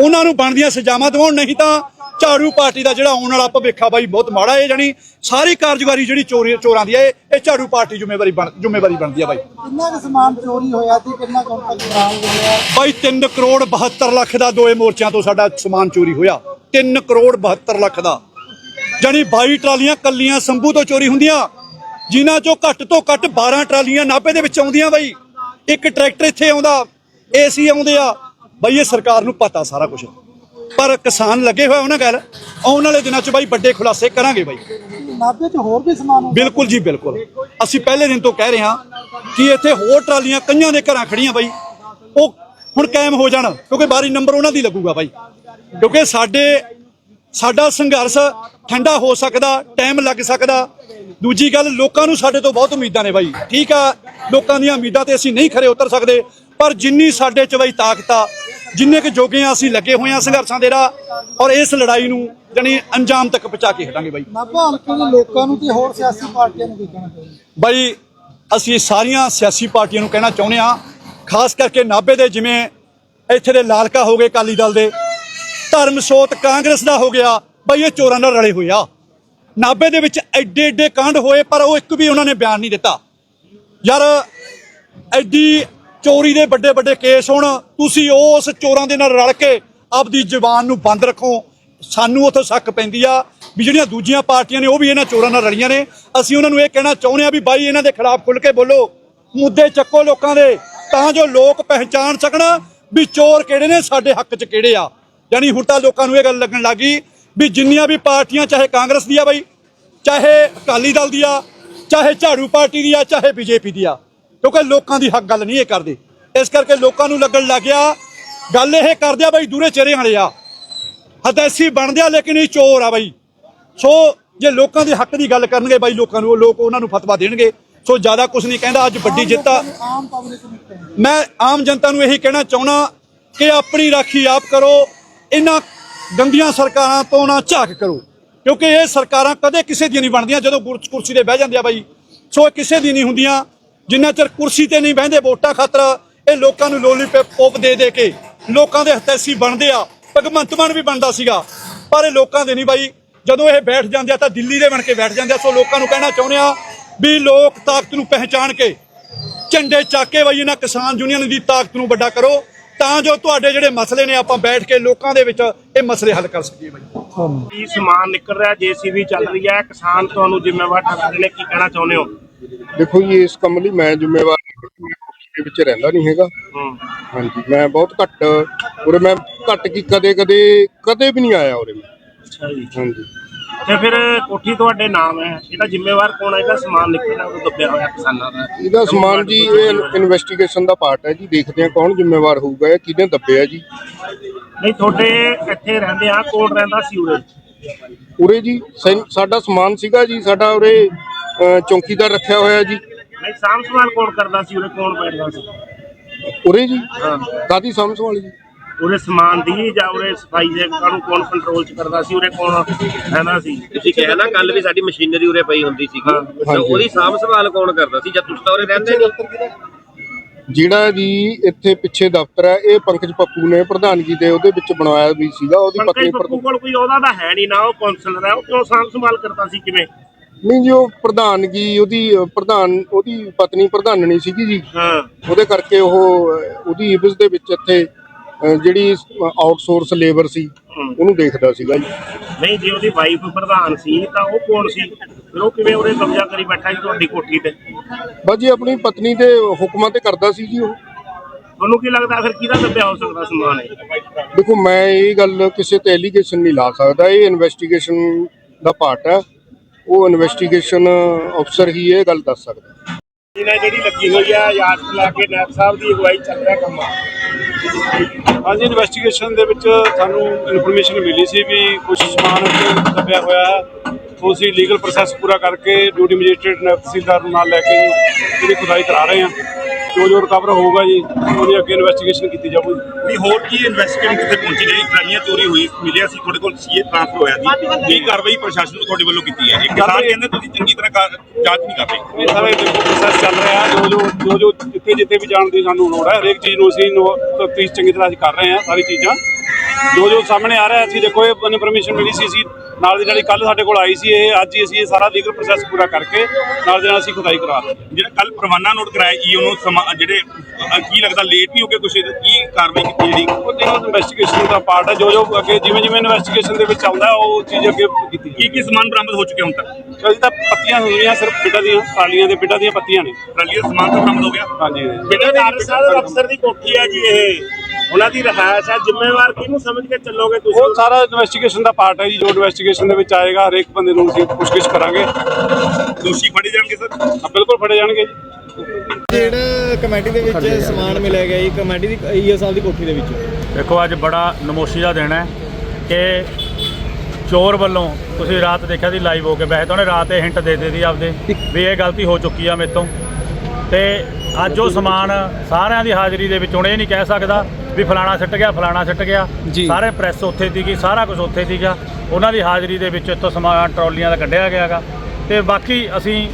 ਉਹਨਾਂ ਨੂੰ ਬਣਦੀਆਂ ਸਜ਼ਾਵਾਂ ਦਿਵਾਉਣ ਨਹੀਂ ਤਾਂ ਝਾੜੂ ਪਾਰਟੀ ਦਾ ਜਿਹੜਾ ਆਉਣ ਵਾਲਾ ਭਵਿੱਖ ਬਾਈ ਬਹੁਤ ਮਾੜਾ ਹੈ ਜਾਨੀ ਸਾਰੀ ਕਾਰਜਕਾਰੀ ਜਿਹੜੀ ਚੋਰੀ ਚੋਰਾਂ ਦੀ ਹੈ ਇਹ ਝਾੜੂ ਪਾਰਟੀ ਜ਼ਿੰਮੇਵਾਰੀ ਬਣ ਜ਼ਿੰਮੇਵਾਰੀ ਬਣਦੀ ਆ ਬਾਈ। ਕਿੰਨਾ ਕੁ ਸਮਾਨ ਚੋਰੀ ਹੋਇਆ ਸੀ ਕਿੰਨਾ ਕੁ ਬਰਾਮਦ ਹੋਇਆ? ਬਾਈ 3 ਕਰੋੜ 72 ਲੱਖ ਦਾ ਦੋਏ ਮੋਰਚਿਆਂ ਤੋਂ ਸਾਡਾ ਸਮਾਨ ਚੋਰੀ ਹੋਇਆ। 3 ਕਰੋੜ 72 ਲੱਖ ਦਾ। ਜਾਨੀ 22 ਟਰਾਲੀਆਂ ਕੱਲੀਆਂ ਸੰਭੂ ਤੋਂ ਚੋਰੀ ਹੁੰਦੀਆਂ। ਜਿਨ੍ਹਾਂ ਚੋਂ ਘੱਟ ਤੋਂ ਘੱਟ 12 ਟਰਾਲੀਆਂ ਨਾਭੇ ਦੇ ਵਿੱਚ ਆਉਂਦੀਆਂ ਬਾਈ। ਇੱਕ ਟਰੈਕਟਰ ਇੱਥੇ ਆਉਂਦਾ ਏਸੀ ਆਉਂਦੇ ਆ। ਬਾਈ ਇਹ ਸਰਕਾਰ ਨੂੰ ਪਤਾ ਸਾਰਾ ਕੁਝ ਪਰ ਕਿਸਾਨ ਲੱਗੇ ਹੋਏ ਉਹਨਾਂ ਗੱਲ ਆਉਣ ਵਾਲੇ ਦਿਨਾਂ 'ਚ ਬਾਈ ਵੱਡੇ ਖੁਲਾਸੇ ਕਰਾਂਗੇ ਬਾਈ। ਨਾਭੇ 'ਚ ਹੋਰ ਵੀ ਸਮਾਨ ਬਿਲਕੁਲ ਜੀ ਬਿਲਕੁਲ। ਅਸੀਂ ਪਹਿਲੇ ਦਿਨ ਤੋਂ ਕਹਿ ਰਹੇ ਹਾਂ ਕਿ ਇੱਥੇ ਹੋਰ ਟਰਾਲੀਆਂ ਕਈਆਂ ਦੇ ਘਰਾਂ ਖੜੀਆਂ ਬਾਈ। ਉਹ ਹੁਣ ਕਾਇਮ ਹੋ ਜਾਣ ਕਿਉਂਕਿ ਬਾਰੀ ਨੰਬਰ ਉਹਨਾਂ ਦੀ ਲੱਗੂਗਾ ਬਾਈ। ਕਿਉਂਕਿ ਸਾਡੇ ਸਾਡਾ ਸੰਘਰਸ਼ ਠੰਡਾ ਹੋ ਸਕਦਾ ਟਾਈਮ ਲੱਗ ਸਕਦਾ। ਦੂਜੀ ਗੱਲ ਲੋਕਾਂ ਨੂੰ ਸਾਡੇ ਤੋਂ ਬਹੁਤ ਉਮੀਦਾਂ ਨੇ ਬਾਈ। ਠੀਕ ਆ ਲੋਕਾਂ ਦੀਆਂ ਉਮੀਦਾਂ ਤੇ ਅਸੀਂ ਨਹੀਂ ਖਰੇ ਉਤਰ ਸਕਦੇ। ਪਰ ਜਿੰਨੀ ਸਾਡੇ ਚ ਬਾਈ ਤਾਕਤ ਆ ਜਿੰਨੇ ਕੁ ਜੋਗੇ ਆ ਅਸੀਂ ਲੱਗੇ ਹੋਏ ਆ ਸੰਘਰਸ਼ਾਂ ਦੇ ਰਾਹ ਔਰ ਇਸ ਲੜਾਈ ਨੂੰ ਜਾਣੀ ਅੰਜਾਮ ਤੱਕ ਪਹੁੰਚਾ ਕੇ ਹਟਾਂਗੇ ਬਾਈ। ਨਾਭਾ ਹਲਕੇ ਦੇ ਲੋਕਾਂ ਨੂੰ ਤੇ ਹੋਰ ਸਿਆਸੀ ਪਾਰਟੀਆਂ ਨੂੰ ਵੀ ਕਹਿਣਾ ਚਾਹੀਦਾ? ਬਾਈ ਅਸੀਂ ਸਾਰੀਆਂ ਸਿਆਸੀ ਪਾਰਟੀਆਂ ਨੂੰ ਕਹਿਣਾ ਚਾਹੁੰਦੇ ਆ ਖਾਸ ਕਰਕੇ ਨਾਭੇ ਦੇ ਜਿਵੇਂ ਇੱਥੇ ਦੇ ਲਾਲਕਾ ਹੋ ਗਏ ਅਕਾਲੀ ਦਲ ਦੇ ਧਰਮ ਸੋਤ ਕਾਂਗਰਸ ਦਾ ਹੋ ਗਿਆ ਬਾਈ ਇਹ ਚੋਰਾਂ ਨਾਲ ਰਲੇ ਹੋਏ ਆ। ਨਾਬੇ ਦੇ ਵਿੱਚ ਐਡੇ ਐਡੇ ਕਾਂਡ ਹੋਏ ਪਰ ਉਹ ਇੱਕ ਵੀ ਉਹਨਾਂ ਨੇ ਬਿਆਨ ਨਹੀਂ ਦਿੱਤਾ। ਯਾਰ ਐਡੀ ਚੋਰੀ ਦੇ ਵੱਡੇ ਵੱਡੇ ਕੇਸ ਹੋਣ, ਤੁਸੀਂ ਉਸ ਚੋਰਾਂ ਦੇ ਨਾਲ ਰਲ ਕੇ ਆਪਦੀ ਜ਼ੁਬਾਨ ਨੂੰ ਬੰਦ ਰੱਖੋ। ਸਾਨੂੰ ਉੱਥੇ ਸ਼ੱਕ ਪੈਂਦੀ ਆ ਵੀ ਜਿਹੜੀਆਂ ਦੂਜੀਆਂ ਪਾਰਟੀਆਂ ਨੇ, ਉਹ ਵੀ ਇਹਨਾਂ ਚੋਰਾਂ ਨਾਲ ਰਲੀਆਂ ਨੇ। ਅਸੀਂ ਉਹਨਾਂ ਨੂੰ ਇਹ ਕਹਿਣਾ ਚਾਹੁੰਦੇ ਆ ਵੀ ਬਾਈ, ਇਹਨਾਂ ਦੇ ਖਿਲਾਫ ਖੁੱਲ ਕੇ ਬੋਲੋ। ਮੁੱਦੇ ਚੱਕੋ ਲੋਕਾਂ ਦੇ, ਤਾਂ ਜੋ ਲੋਕ ਪਹਿਚਾਣ ਸਕਣ ਵੀ ਚੋਰ ਕਿਹੜੇ ਨੇ, ਸਾਡੇ ਹੱਕ 'ਚ ਕਿਹੜੇ ਆ। ਯਾਨੀ ਹੁਣ ਤਾਂ ਲੋਕਾਂ ਨੂੰ ਇਹ ਗੱਲ ਲੱਗਣ ਲੱਗੀ ਵੀ ਜਿੰਨੀਆਂ ਵੀ ਪਾਰਟੀਆਂ, ਚਾਹੇ ਕਾਂਗਰਸ ਦੀ ਆ ਬਾਈ, ਚਾਹੇ ਅਕਾਲੀ ਦਲ ਦੀ ਆ, ਚਾਹੇ ਝਾੜੂ ਪਾਰਟੀ ਦੀ ਆ, ਚਾਹੇ ਬੀਜੇਪੀ ਦੀ ਆ। ਕਿਉਂਕਿ ਲੋਕਾਂ ਦੀ ਹੱਕ ਗੱਲ ਨਹੀਂ ਇਹ ਕਰਦੇ। ਇਸ ਕਰਕੇ ਲੋਕਾਂ ਨੂੰ ਲੱਗਣ ਲੱਗ ਗਿਆ ਗੱਲ ਇਹ ਕਰਦੇ ਆ ਬਾਈ ਦੂਰੇ ਚਿਹਰੇ ਵਾਲੇ ਆ। ਹਦੈਸੀ ਬਣਦੇ ਆ ਲੇਕਿਨ ਇਹ ਚੋਰ ਆ ਬਾਈ। ਸੋ ਜੇ ਲੋਕਾਂ ਦੇ ਹੱਕ ਦੀ ਗੱਲ ਕਰਨਗੇ ਬਾਈ ਲੋਕਾਂ ਨੂੰ ਉਹ ਲੋਕ ਉਹਨਾਂ ਨੂੰ ਫਤਵਾ ਦੇਣਗੇ। ਸੋ ਜ਼ਿਆਦਾ ਕੁਝ ਨਹੀਂ ਕਹਿੰਦਾ ਅੱਜ ਵੱਡੀ ਜਿੱਤ ਆ। ਮੈਂ ਆਮ ਜਨਤਾ ਨੂੰ ਇਹੀ ਕਹਿਣਾ ਚਾਹੁੰਦਾ ਕਿ ਆਪਣੀ ਰਾਖੀ ਆਪ ਕਰੋ ਇਹਨਾਂ ਗੰਦੀਆਂ ਸਰਕਾਰਾਂ ਤੋਂ ਨਾ ਝਾਕ ਕਰੋ। ਕਿਉਂਕਿ ਇਹ ਸਰਕਾਰਾਂ ਕਦੇ ਕਿਸੇ ਦੀਆਂ ਨਹੀਂ ਬਣਦੀਆਂ ਜਦੋਂ ਕੁਰਸੀ ਤੇ ਬਹਿ ਜਾਂਦੇ ਆ ਬਾਈ। ਸੋ ਕਿਸੇ ਦੀ ਨਹੀਂ ਹੁੰਦੀਆਂ। ਜਿੰਨਾ ਚਿਰ ਕੁਰਸੀ ਤੇ ਨਹੀਂ ਬਹਿੰਦੇ ਵੋਟਾਂ ਖਾਤਰ, ਇਹ ਲੋਕਾਂ ਨੂੰ ਲੋਲੀ ਦੇ ਦੇ ਕੇ ਲੋਕਾਂ ਦੇ ਹਤੈਸੀ ਬਣਦੇ ਆ, ਭਗਵੰਤ ਮਾਨ ਵੀ ਬਣਦਾ ਸੀਗਾ। ਪਰ ਇਹ ਲੋਕਾਂ ਦੇ ਨਹੀਂ ਬਾਈ। ਜਦੋਂ ਇਹ ਬੈਠ ਜਾਂਦੇ ਆ ਤਾਂ ਦਿੱਲੀ ਦੇ ਬਣ ਕੇ ਬੈਠ ਜਾਂਦੇ ਆ, ਸੋ ਲੋਕਾਂ ਨੂੰ ਕਹਿਣਾ ਚਾਹੁੰਦੇ ਆ ਵੀ ਲੋਕ ਤਾਕਤ ਨੂੰ ਪਹਿਚਾਣ ਕੇ ਝੰਡੇ ਚੱਕ ਕੇ ਬਾਈ ਇਹਨਾਂ ਕਿਸਾਨ ਯੂਨੀਅਨ ਦੀ ਤਾਕਤ ਨੂੰ ਵੱਡਾ ਕਰੋ। ਤਾਂ ਜੋ ਤੁਹਾਡੇ ਜਿਹੜੇ ਮਸਲੇ ਨੇ ਆਪਾਂ ਬੈਠ ਕੇ ਲੋਕਾਂ ਦੇ ਵਿੱਚ ਇਹ ਮਸਲੇ ਹੱਲ ਕਰ ਸਕੀਏ ਬਾਈ। ਕੀ ਸਮਾਨ ਨਿਕਲ ਰਿਹਾ, ਜੀਸੀਬੀ ਚੱਲ ਰਹੀ ਹੈ, ਕਿਸਾਨ ਤੁਹਾਨੂੰ ਜ਼ਿੰਮੇਵਾਰ ਠਹਿਰਾਉਂਦੇ ਕੀ ਕਹਿਣਾ ਚਾਹੁੰਦੇ ਹੋ? ਦੇਖੋ ਜੀ ਇਸ ਕੰਮ ਲਈ ਮੈਂ ਜ਼ਿੰਮੇਵਾਰ ਦੇ ਵਿੱਚ ਰਹਿੰਦਾ ਨਹੀਂ ਹੈਗਾ। ਹਾਂਜੀ ਮੈਂ ਬਹੁਤ ਘੱਟ ਉਰੇ ਮੈਂ ਘੱਟ ਕੀ ਕਦੇ ਕਦੇ ਕਦੇ ਵੀ ਨਹੀਂ ਆਇਆ ਉਰੇ ਮੈਂ। ਅੱਛਾ ਜੀ। ਹਾਂਜੀ। ਤੇ ਫਿਰ ਕੋਠੀ ਤੁਹਾਡੇ ਨਾਮ ਹੈ। ਇਹਦਾ ਜ਼ਿੰਮੇਵਾਰ ਕੌਣ ਹੈ? ਇਹਦਾ ਸਮਾਨ ਨਿਕਲਣਾ ਉਹ ਦੱਬਿਆ ਹੋਇਆ ਕਿਸਾਨਾਂ ਦਾ। ਇਹਦਾ ਸਮਾਨ ਜੀ ਇਹ ਇਨਵੈਸਟੀਗੇਸ਼ਨ ਦਾ ਪਾਰਟ ਹੈ ਜੀ। ਦੇਖਦੇ ਹਾਂ ਕੌਣ ਜ਼ਿੰਮੇਵਾਰ ਹੋਊਗਾ ਇਹ ਕਿਹਨੇ ਦੱਬਿਆ ਜੀ। ਨਹੀਂ ਤੁਹਾਡੇ ਇੱਥੇ ਰਹਿੰਦੇ ਆ ਕੌਣ ਰਹਿੰਦਾ ਸੀ ਉਰੇ? ਉਰੇ ਜੀ ਸੈਨ- ਸਾਡਾ ਸਮਾਨ ਸੀਗਾ ਜੀ ਸਾਡਾ ਉਰੇ ਚੌਕੀਦਾਰ ਰੱਖਿਆ ਹੋਇਆ ਜੀ। ਨਹੀਂ ਸਾਂਭ ਸੰਭਾਲ ਕੌਣ ਕਰਦਾ ਸੀ? ਉਰੇ ਕੌਣ ਬੈਠਦਾ ਸੀ? ਉਰੇ ਜੀ। ਹਾਂ। ਕਾਦੀ ਸਾਂਭ ਸੰਭਾਲ ਜੀ? ਉਰੇ ਸਮਾਨ ਦੀ ਜਾਂ ਉਰੇ ਸਫ਼ਾਈ ਦੇ ਕਾਨੂੰ ਕੌਣ ਕੰਟਰੋਲ ਚ ਕਰਦਾ ਸੀ? ਉਰੇ ਕੌਣ ਰਹਿੰਦਾ ਸੀ? ਤੁਸੀਂ ਕਿਹਾ ਨਾ ਕੱਲ ਵੀ ਸਾਡੀ ਮਸ਼ੀਨਰੀ ਉਰੇ ਪਈ ਹੁੰਦੀ ਹਾਂ। ਤੇ। ਉਹਦੀ ਸਾਂਭ ਸੰਭਾਲ ਕੌਣ ਕਰਦਾ ਸੀ? ਜਦ ਤੁਸੀਂ ਤਾਂ ਉਰੇ ਰਹਿੰਦੇ ਨਹੀਂ? ਜਿਹੜਾ ਜੀ ਇੱਥੇ ਪਿੱਛੇ ਦਫ਼ਤਰ ਹੈ ਇਹ ਪੰਕਜ ਪੱਪੂ ਨੇ ਪ੍ਰਧਾਨਗੀ ਦੇ ਉਹਦੇ ਵਿੱਚ ਬਣਾਇਆ ਵੀ ਸੀਗਾ ਉਹਦੀ ਪਤਨੀ ਪੱਪੂ ਕੋਲ ਕੋਈ ਉਹਦਾ ਤਾਂ ਹੈ ਨਹੀਂ ਨਾ ਉਹ ਕੌਂਸਲਰ ਹੈ। ਉਹ ਕਿਉਂ ਸਾਂਭ ਸੰਭਾਲ ਕਰਦਾ ਸੀ? ਕਿਵੇਂ? ਨਹੀਂ ਜੀ ਉਹ ਪ੍ਰਧਾਨਗੀ ਉਹਦੀ ਪ੍ਰਧਾਨ ਉਹਦੀ ਪਤਨੀ ਪ੍ਰਧਾਨਣੀ ਸੀਗੀ ਜੀ। ਹਾਂ। ਉਹਦੇ ਕਰਕੇ ਉਹ ਉਹਦੀ ਇਬਸ ਦੇ ਵਿੱਚ ਇੱਥੇ ਜਿਹੜੀ ਆਊਟਸੋਰਸ ਲੇਬਰ ਸੀ। ਉਹਨੂੰ ਦੇਖਦਾ ਸੀਗਾ ਜੀ। ਨਹੀਂ ਜੇ ਉਹਦੀ ਵਾਈਫ ਪ੍ਰਧਾਨ ਸੀ ਤਾਂ ਉਹ ਕੌਣ ਸੀ? ਫਿਰ ਉਹ ਕਿਵੇਂ ਉਹਨੇ ਕਬਜ਼ਾ ਕਰੀ ਬੈਠਾ ਸੀ ਤੁਹਾਡੀ ਕੋਠੀ ਤੇ? ਬਸ ਜੀ ਆਪਣੀ ਪਤਨੀ ਦੇ ਹੁਕਮਾਂ ਤੇ ਕਰਦਾ ਸੀ ਜੀ ਉਹ। ਤੁਹਾਨੂੰ ਕੀ ਲੱਗਦਾ ਫਿਰ ਕਿਹਦਾ ਦੱਬਿਆ ਹੋ ਸਕਦਾ ਸਮਾਨ ਇਹ? ਦੇਖੋ ਮੈਂ ਇਹ ਗੱਲ ਕਿਸੇ ਤੇ ਐਲੀਗੇਸ਼ਨ ਨਹੀਂ ਲਾ ਸਕਦਾ। ਇਹ ਇਨਵੈਸਟੀਗੇਸ਼ਨ ਦਾ ਪਾਰਟ ਹੈ। ਉਹ ਇਨਵੈਸਟੀਗੇਸ਼ਨ ਅਫਸਰ ਹੀ ਇਹ ਗੱਲ ਦੱਸ ਸਕਦਾ। ਜਿਹਨਾਂ ਜਿਹੜੀ ਲੱਗੀ ਹੋਈ ਆ ਯਾਦ ਲਾ ਕੇ ਨੈਬ ਸਾਹਿਬ ਦੀ ਅਗਵਾਈ ਚੱਲ ਰਿਹਾ ਕੰਮ ਹਾਂਜੀ ਇਨਵੈਸਟੀਗੇਸ਼ਨ ਦੇ ਵਿੱਚ ਸਾਨੂੰ ਇਨਫੋਰਮੇਸ਼ਨ ਮਿਲੀ ਸੀ ਵੀ ਕੁਝ ਸਮਾਨ ਉੱਤੇ ਦੱਬਿਆ ਹੋਇਆ ਹੈ। ਉਹ ਅਸੀਂ ਲੀਗਲ ਪ੍ਰੋਸੈਸ ਪੂਰਾ ਕਰਕੇ ਡਿਊਟੀ ਮੈਜਿਸਟ੍ਰੇਟ ਨੇ ਤਹਿਸੀਲਦਾਰ ਨੂੰ ਨਾਲ ਲੈ ਕੇ ਜਿਹੜੀ ਖੁਦਾਈ ਕਰਾ ਰਹੇ ਹਾਂ। ਜੋ ਜੋ ਰਿਕਵਰ ਹੋਊਗਾ ਜੀ ਉਹਦੀ ਅੱਗੇ ਇਨਵੈਸਟੀਗੇਸ਼ਨ ਕੀਤੀ ਜਾਊਗੀ। ਨਹੀਂ ਹੋਰ ਕੀ ਇਨਵੈਸਟੀਗੇਸ਼ਨ ਕਿਤੇ ਪਹੁੰਚੀ ਜਿਹੜੀ ਟਰਾਲੀਆਂ ਚੋਰੀ ਹੋਈ ਮਿਲਿਆ ਸੀ ਤੁਹਾਡੇ ਕੋਲ ਸੀਏ ਟ੍ਰਾਂਸਫਰ ਹੋਇਆ ਸੀ। ਕੀ ਕਾਰਵਾਈ ਪ੍ਰਸ਼ਾਸਨ ਨੂੰ ਤੁਹਾਡੇ ਵੱਲੋਂ ਕੀਤੀ ਹੈ? ਇਹ ਕਿਸਾਨ ਕਹਿੰਦੇ ਤੁਸੀਂ ਚੰਗੀ ਤਰ੍ਹਾਂ ਜਾਂਚ ਨਹੀਂ ਕਰ ਰਹੇ। ਇਹ ਸਾਰੇ ਪ੍ਰੋਸੈਸ ਚੱਲ ਰਿਹਾ ਜੋ ਜੋ ਜੋ ਜੋ ਜਿੱਥੇ ਜਿੱਥੇ ਵੀ ਜਾਣ ਦੀ ਸਾਨੂੰ ਲੋੜ ਹੈ ਹਰੇਕ ਚੀਜ਼ ਨੂੰ ਅਸੀਂ ਤਫਤੀਸ਼ ਚੰਗੀ ਤਰ੍ਹਾਂ ਅਸੀਂ ਕਰ ਰਹੇ ਹਾਂ ਸਾਰੀ ਚੀਜ਼ਾਂ। ਜੋ ਜੋ ਸਾਹਮਣੇ ਆ ਰਿਹਾ ਅਸੀਂ ਦੇਖੋ ਇਹ ਇਨਫੋਰਮੇਸ਼ਨ ਮਿਲੀ ਸੀ ਅਸੀਂ ਨਾਲ ਦੀ ਨਾਲ ਕੱਲ ਸਾਡੇ ਕੋਲ ਆਈ ਸੀ ਇਹ ਅੱਜ ਹੀ ਅਸੀਂ ਇਹ ਸਾਰਾ ਲੀਗਲ ਪ੍ਰੋਸੈਸ ਪੂਰਾ ਕਰਕੇ ਨਾਲ ਦੇ ਨਾਲ ਅਸੀਂ ਖੁਦਾਈ ਕਰਾ ਹਾਂ ਜਿਹੜਾ ਕੱਲ ਪਰਵਾਨਾ ਨੋਟ ਕਰਾਇਆ ਈ ਉਹਨੂੰ ਸਮਾ- ਜਿਹੜੇ ਕੀ ਲੱਗਦਾ ਲੇਟ ਨਹੀਂ ਹੋ ਗਏ ਕੁਛ ਕੀ ਕਾਰਵਾਈ ਕੀਤੀ ਜਿਹੜੀ? ਉਹ ਜਿਹੜਾ ਇਨਵੈਸਟੀਗੇਸ਼ਨ ਦਾ ਪਾਰਟ ਹੈ ਜੋ ਜੋ ਅੱਗੇ ਜਿਵੇਂ ਜਿਵੇਂ ਇਨਵੈਸਟੀਗੇਸ਼ਨ ਦੇ ਵਿੱਚ ਆਉਂਦਾ ਉਹ ਚੀਜ਼ ਅੱਗੇ ਕੀਤੀ ਕੀ ਕੀ ਸਮਾਨ ਬਰਾਮਦ ਹੋ ਚੁੱਕਿਆ ਹੁਣ ਤੱਕ? ਅਜੇ ਤਾਂ ਪੱਤੀਆਂ ਹੋਈਆਂ ਸਿਰਫ ਬਿੱਟਾਂ ਦੀਆਂ ਟਰਾਲੀਆਂ ਦੇ ਬਿੱਟਾਂ ਦੀਆਂ ਪੱਤੀਆਂ ਨੇ। ਟਰਾਲੀ ਦਾ ਸਮਾਨ ਤਾਂ ਬਰਾਮਦ ਹੋ ਗਿਆ? ਹਾਂਜੀ ਬੇਟਾ ਦੇ ਅਫਸਰ ਦੀ ਕੋਠੀ ਹੈ ਜੀ ਇਹ। ਉਹਨਾਂ ਦੀ ਰਹਾਇਸ਼ ਹੈ ਜ਼ਿੰਮੇਵਾਰ ਕਿਹਨੂੰ ਸਮਝ ਕੇ ਚੱਲੋਗੇ ਤੁਸੀਂ? ਉਹ ਸਾਰਾ ਇਨਵੈਸਟੀਗੇਸ਼ਨ ਦਾ ਪਾਰਟ ਹੈ ਜੀ ਜੋ ਇਨਵੈਸਟੀਗੇਸ਼ਨ ਦੇ ਵਿੱਚ ਆਏਗਾ ਹਰੇਕ ਬੰਦੇ ਨੂੰ ਅਸੀਂ ਪੁੱਛਗਿੱਛ ਕਰਾਂਗੇ। ਦੋਸ਼ੀ ਫੜੇ ਜਾਣਗੇ ਸਰ। ਬਿਲਕੁਲ ਫੜੇ ਜਾਣਗੇ ਜੀ। ਜਿਹੜਾ ਕਮੇਟੀ ਦੇ ਵਿੱਚ ਸਮਾਨ ਮਿਲਿਆ ਗਿਆ ਜੀ ਕਮੇਟੀ ਦੀ ਈਓ ਸਾਹਿਬ ਦੀ ਕੋਠੀ ਦੇ ਵਿੱਚ। ਦੇਖੋ ਅੱਜ ਬੜਾ ਨਮੋਸ਼ੀ ਦਾ ਦਿਨ ਹੈ ਕਿ ਚੋਰ ਵੱਲੋਂ ਤੁਸੀਂ ਰਾਤ ਦੇਖਿਆ ਸੀ ਲਾਈਵ ਹੋ ਕੇ। ਵੈਸੇ ਤਾਂ ਉਹਨੇ ਰਾਤ ਇਹ ਹਿੰਟ ਦੇ ਦਿੱਤੀ ਆਪਦੇ ਵੀ ਇਹ ਗਲਤੀ ਹੋ ਚੁੱਕੀ ਆ ਮੇਰੇ ਤੋਂ। ਤੇ ਅੱਜ ਉਹ ਸਮਾਨ ਸਾਰਿਆਂ ਦੀ ਹਾਜ਼ਰੀ ਦੇ ਵਿੱਚ ਹੁਣ ਇਹ ਨਹੀਂ ਕਹਿ ਸਕਦਾ ਵੀ ਫਲਾਣਾ ਸਿੱਟ ਗਿਆ ਫਲਾਣਾ ਸਿੱਟ ਗਿਆ। ਸਾਰੇ ਪ੍ਰੈਸ ਉੱਥੇ ਸੀਗੀ ਸਾਰਾ ਕੁਝ ਉੱਥੇ ਸੀਗਾ। ਉਹਨਾਂ ਦੀ ਹਾਜ਼ਰੀ ਦੇ ਵਿੱਚ ਇੱਥੋਂ ਸਮਾਨ ਟਰਾਲੀਆਂ ਦਾ ਕੱਢਿਆ ਗਿਆਗਾ ਤੇ ਬਾਕੀ ਅਸੀਂ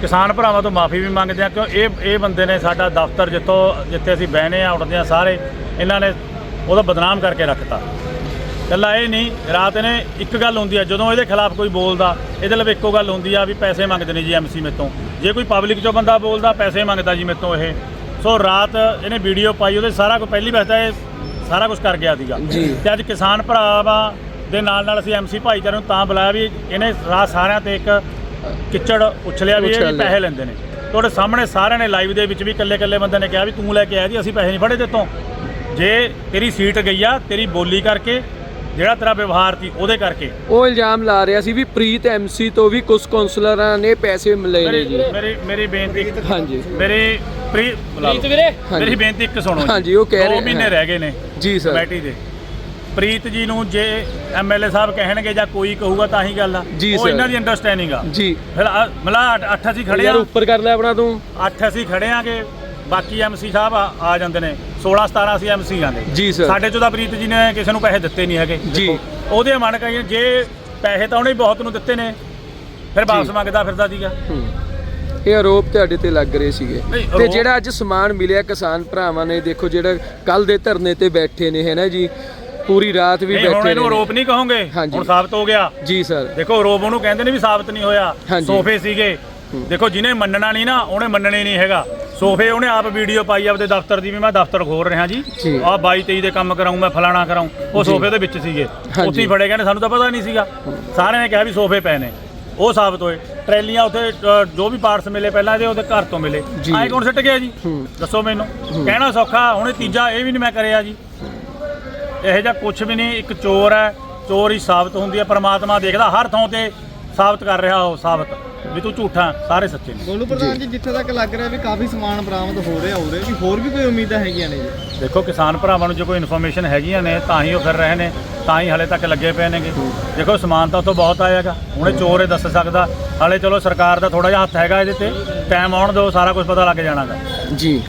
ਕਿਸਾਨ ਭਰਾਵਾਂ ਤੋਂ ਮਾਫੀ ਵੀ ਮੰਗਦੇ ਹਾਂ ਕਿਉਂ ਇਹ ਇਹ ਬੰਦੇ ਨੇ ਸਾਡਾ ਦਫ਼ਤਰ ਜਿੱਥੋਂ ਜਿੱਥੇ ਅਸੀਂ ਬਹਿਨੇ ਆ ਉੱਠਦੇ ਆ ਸਾਰੇ ਇਹਨਾਂ ਨੇ ਉਹਦਾ ਬਦਨਾਮ ਕਰਕੇ ਰੱਖਤਾ। ਕੱਲਾ ਇਹ ਨਹੀਂ ਰਾਤ ਨੇ ਇੱਕ ਗੱਲ ਹੁੰਦੀ ਆ ਜਦੋਂ ਇਹਦੇ ਖਿਲਾਫ ਕੋਈ ਬੋਲਦਾ ਇਹਦੇ ਲਈ ਇੱਕੋ ਗੱਲ ਹੁੰਦੀ ਆ ਵੀ ਪੈਸੇ ਮੰਗਦੇ ਨੇ ਜੀ ਐਮਸੀ ਮੇਤੋਂ। ਜੇ ਕੋਈ ਪਬਲਿਕ ਚੋਂ ਬੰਦਾ ਬੋਲਦਾ ਪੈਸੇ ਮੰਗਦਾ ਜੀ ਮੇਤੋਂ ਇਹ। ਸੋ ਰਾਤ ਇਹਨੇ ਵੀਡੀਓ ਪਾਈ ਉਹਦੇ ਸਾਰਾ ਕੁਝ ਪਹਿਲੀ ਵਾਰ ਤਾਂ ਇਹ ਸਾਰਾ ਕੁਝ ਕਰ ਗਿਆ ਸੀਗਾ। ਤੇ ਅੱਜ ਕਿਸਾਨ ਭਰਾਵਾਂ ਦੇ ਨਾਲ ਨਾਲ ਅਸੀਂ ਐਮਸੀ ਭਾਈਚਾਰੇ ਨੂੰ ਤਾਂ ਬੁਲਾਇਆ ਵੀ ਇਹਨੇ ਰਾਤ ਸਾਰਿਆਂ ਤੇ ਇੱਕ ਕਿੱਚੜ ਉਛਲਿਆ ਵੀ ਇਹ ਵੀ ਪੈਸੇ ਲੈਂਦੇ ਨੇ। ਤੁਹਾਡੇ ਸਾਹਮਣੇ ਸਾਰਿਆਂ ਨੇ ਲਾਈਵ ਦੇ ਵਿੱਚ ਵੀ ਇਕੱਲੇ ਇਕੱਲੇ ਬੰਦੇ ਨੇ ਕਿਹਾ ਵੀ ਤੂੰ ਲੈ ਕੇ ਆਇਆ ਜੀ ਅਸੀਂ ਪੈਸੇ ਨਹੀਂ ਫੜੇ ਦਿੱਤੋਂ ਜੇ ਤੇਰੀ ਸੀਟ ਗਈ ਆ ਤੇਰੀ ਬੋਲੀ ਕਰਕੇ ਜਿਹੜਾ ਤੇਰਾ ਵਿਵਹਾਰ ਸੀ ਉਹਦੇ ਕਰਕੇ। ਉਹ ਇਲਜ਼ਾਮ ਲਾ ਰਿਹਾ ਸੀ ਵੀ ਪ੍ਰੀਤ ਐਮਸੀ ਤੋਂ ਵੀ ਕੁਝ ਕਾਉਂਸਲਰਾਂ ਨੇ ਪੈਸੇ ਮਿਲੇ ਨੇ ਜੀ। ਮੇਰੀ ਮੇਰੀ ਬੇਨਤੀ ਹਾਂਜੀ। ਮੇਰੀ ਪ੍ਰੀ ਪ੍ਰੀਤ ਵੀਰੇ? ਮੇਰੀ ਬੇਨਤੀ ਇੱਕ ਸੁਣੋ ਜੀ। ਹਾਂਜੀ, ਉਹ ਕਹਿ ਰਹੇ ਦੋ ਮਹੀਨੇ ਹਾਂ। ਰਹਿ ਗਏ ਨੇ ਜੀ ਸਰ ਕਮੇਟੀ ਦੇ। ਪ੍ਰੀਤ ਜੀ ਨੂੰ ਜੇ ਐਮਐਲਏ ਸਾਹਿਬ ਕਹਿਣਗੇ ਜਾਂ ਕੋਈ ਕਹੂਗਾ ਤਾਂ ਹੀ ਗੱਲ ਆ। ਜੀ ਉਹ ਸਰ। ਇਹਨਾਂ ਦੀ ਅੰਡਰਸਟੈਂਡਿੰਗ ਆ। ਜੀ। ਫਿਰ ਆ- ਮਤਲਬ ਅੱਠ- ਅੱਠ ਅਸੀਂ ਖੜੇ ਯਾਰ ਆ। ਉੱਪਰ ਕਰ ਲੈ ਆਪਣਾ ਤੂੰ। ਅੱਠ ਅਸੀਂ ਖੜੇ ਆਂਗੇ। ਬਾਕੀ ਐਮਸੀ ਸਾਹਿਬ ਆ ਆ ਜਾਂਦੇ ਨੇ। 16 17 ਅਸੀਂ ਐਮਸੀ ਆਂਦੇ। ਜੀ ਸਰ। ਸਾਡੇ ਚੋਂ ਤਾਂ ਪ੍ਰੀਤ ਜੀ ਨੇ ਕਿਸੇ ਨੂੰ ਪੈਸੇ ਦਿੱਤੇ ਨਹੀਂ ਹੈਗੇ। ਜੀ। ਦੇਖੋ, ਉਹਦੇ ਮਨ ਕਹੀਏ ਜੇ ਪੈਸੇ ਤਾਂ ਉਹਨੇ ਬਹੁਤ ਨੂੰ ਦਿੱਤੇ ਨੇ। ਫਿਰ ਵਾਪਸ ਮੰਗਦਾ ਫਿਰਦਾ ਸੀਗਾ। ਇਹ ਆਰੋਪ ਤੁਹਾਡੇ ਤੇ ਲੱਗ ਰਹੇ ਸੀਗੇ। ਤੇ ਜਿਹੜਾ ਅੱਜ ਸਮਾਨ ਮਿਲਿਆ ਕਿਸਾਨ ਭਰਾਵਾਂ ਨੇ ਦੇਖੋ ਜਿਹੜਾ ਕੱਲ ਦੇ ਧਰਨੇ ਤੇ ਬੈਠੇ ਨੇ ਹੈ ਨਾ ਜੀ? ਪੂਰੀ ਰਾਤ ਵੀ ਹੁਣ ਬੈਠੇ ਇਹਨੂੰ ਨੇ। ਆਰੋਪ ਨਹੀਂ ਕਹੋਗੇ। ਹੁਣ ਸਾਬਤ ਹੋ ਗਿਆ। ਜੀ ਸਰ। ਦੇਖੋ ਆਰੋਪ ਉਹਨੂੰ ਕਹਿੰਦੇ ਨੇ ਵੀ ਸਾਬਤ ਨਹੀਂ ਹੋਇਆ। ਸੋਫੇ ਸੀਗੇ। ਦੇਖੋ ਜਿਹਨੇ ਮੰਨਣਾ ਨਹੀਂ ਨਾ ਉਹਨੇ ਮੰਨਣਾ ਨਹੀਂ ਹੈਗਾ। ਸੋਫੇ ਉਹਨੇ ਆਪ ਵੀਡੀਓ ਪਾਈ ਆਪਦੇ ਦਫ਼ਤਰ ਦੀ ਵੀ। ਮੈਂ ਦਫ਼ਤਰ ਖੋਲ ਰਿਹਾ ਜੀ। ਆਹ 22 23 ਦੇ ਕੰਮ ਕਰਾਉਂ ਮੈਂ ਫਲਾਣਾ ਕਰਾਉਂ ਉਹ ਸੋਫੇ ਦੇ ਵਿੱਚ ਸੀਗੇ। ਉੱਥੇ ਹੀ ਫੜੇ ਗਏ ਨੇ ਸਾਨੂੰ ਤਾਂ ਪਤਾ ਨਹੀਂ ਸੀਗਾ। ਸਾਰਿਆਂ ਨੇ ਕਿਹਾ ਵੀ ਸੋਫੇ ਪਏ ਨੇ। ਉਹ ਸਾਬਤ ਹੋਏ। ਟਰੈਲੀਆਂ ਉੱਥੇ ਅ, ਜੋ ਵੀ ਪਾਰਟਸ ਮਿਲੇ ਪਹਿਲਾਂ ਇਹਦੇ ਉਹਦੇ ਘਰ ਤੋਂ ਮਿਲੇ। ਜੀ। ਆਏ ਕੌਣ ਸਿੱਟ ਗਿਆ ਜੀ? ਦੱਸੋ ਮੈਨੂੰ। ਕਹਿਣਾ ਸੌਖਾ ਹੁਣ ਇਹ ਤੀਜਾ ਇਹ ਵੀ ਨਹੀਂ ਮੈਂ ਕਰਿਆ ਜੀ। ਇਹੋ ਜਿਹਾ ਕੁਝ ਵੀ ਨਹੀਂ ਇੱਕ ਚੋਰ ਹੈ ਚੋਰ ਹੀ ਸਾਬਤ ਹੁੰਦੀ ਹੈ ਪ੍ਰਮਾਤਮਾ ਦੇਖਦਾ ਹਰ ਥਾਂ ਤੇ ਸਾਬਤ ਕਰ ਰਿਹਾ ਉਹ ਸਾਬਤ। ਵੀ ਤੂੰ ਝੂਠਾ ਸਾਰੇ ਸੱਚੇ ਨੇ। ਗੋਲੂ ਪ੍ਰਧਾਨ ਜੀ ਜਿੱਥੇ ਤੱਕ ਲੱਗ ਰਿਹਾ ਵੀ ਕਾਫੀ ਸਮਾਨ ਬਰਾਮਦ ਹੋ ਰਿਹਾ ਹੋ ਰਿਹਾ ਵੀ ਹੋਰ ਵੀ ਕੋਈ ਉਮੀਦਾਂ ਹੈਗੀਆਂ ਨੇ ਜੀ? ਦੇਖੋ ਕਿਸਾਨ ਭਰਾਵਾਂ ਨੂੰ ਜੇ ਕੋਈ ਇਨਫੋਰਮੇਸ਼ਨ ਹੈਗੀਆਂ ਨੇ ਤਾਂ ਹੀ ਉਹ ਫਿਰ ਰਹੇ ਨੇ। ਤਾਂ ਹੀ ਹਲੇ ਤੱਕ ਲੱਗੇ ਪਏ ਨੇਗੇ। ਦੇਖੋ, ਸਮਾਨ ਤਾਂ ਉੱਥੋਂ ਬਹੁਤ ਆਏਗਾ ਹੁਣੇ ਚੋਰ ਇਹ ਦੱਸ ਸਕਦਾ। ਹਲੇ ਚਲੋ ਸਰਕਾਰ ਦਾ ਥੋੜਾ ਜਿਹਾ ਹੱਥ ਹੈਗਾ ਇਹਦੇ ਤੇ। ਟਾਈਮ ਆਉਣ ਦਿਓ, ਸਾਰਾ ਕੁਝ ਪਤਾ ਲੱਗ ਜਾਣਾਗਾ। ਜੀ।